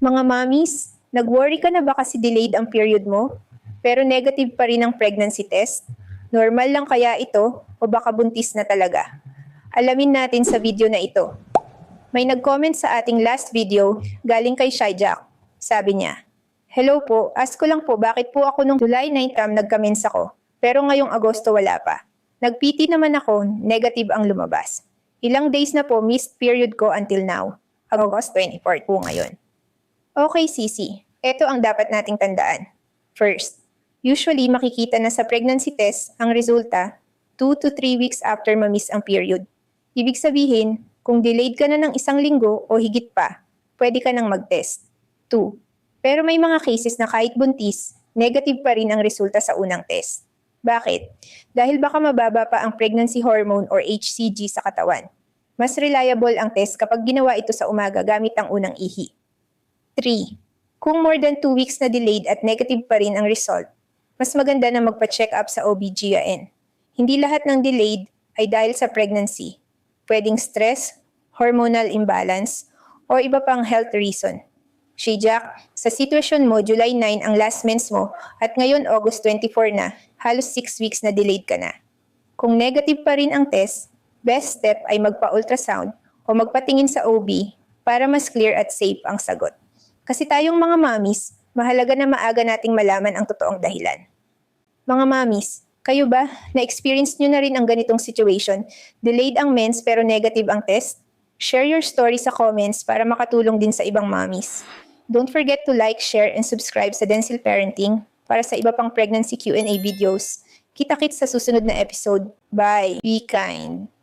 Mga mommies, nag-worry ka na ba kasi delayed ang period mo? Pero negative pa rin ang pregnancy test? Normal lang kaya ito o baka buntis na talaga? Alamin natin sa video na ito. May nag-comment sa ating last video galing kay Shy Jack. Sabi niya, Hello po, ask ko lang po bakit po ako nung July 9 tam nagkamens ako, pero ngayong Agosto wala pa. Nag-PT naman ako, negative ang lumabas. Ilang days na po missed period ko until now. August 24 po ngayon. Okay, Sisi. Ito ang dapat nating tandaan. First, usually makikita na sa pregnancy test ang resulta 2 to 3 weeks after ma-miss ang period. Ibig sabihin, kung delayed ka na ng isang linggo o higit pa, pwede ka nang mag-test. 2. Pero may mga cases na kahit buntis, negative pa rin ang resulta sa unang test. Bakit? Dahil baka mababa pa ang pregnancy hormone or HCG sa katawan. Mas reliable ang test kapag ginawa ito sa umaga gamit ang unang ihi. 3. Kung more than 2 weeks na delayed at negative pa rin ang result, mas maganda na magpa-check up sa OBGYN. Hindi lahat ng delayed ay dahil sa pregnancy. Pwedeng stress, hormonal imbalance, o iba pang health reason. Shijak, sa sitwasyon mo, July 9 ang last mens mo at ngayon August 24 na, halos 6 weeks na delayed ka na. Kung negative pa rin ang test, best step ay magpa-ultrasound o magpatingin sa OB para mas clear at safe ang sagot. Kasi tayong mga mamis, mahalaga na maaga nating malaman ang totoong dahilan. Mga mamis, kayo ba, na-experience nyo na rin ang ganitong situation? Delayed ang mens pero negative ang test? Share your story sa comments para makatulong din sa ibang mamis. Don't forget to like, share, and subscribe sa Densil Parenting para sa iba pang pregnancy Q&A videos. Kita-kits sa susunod na episode. Bye! Be kind!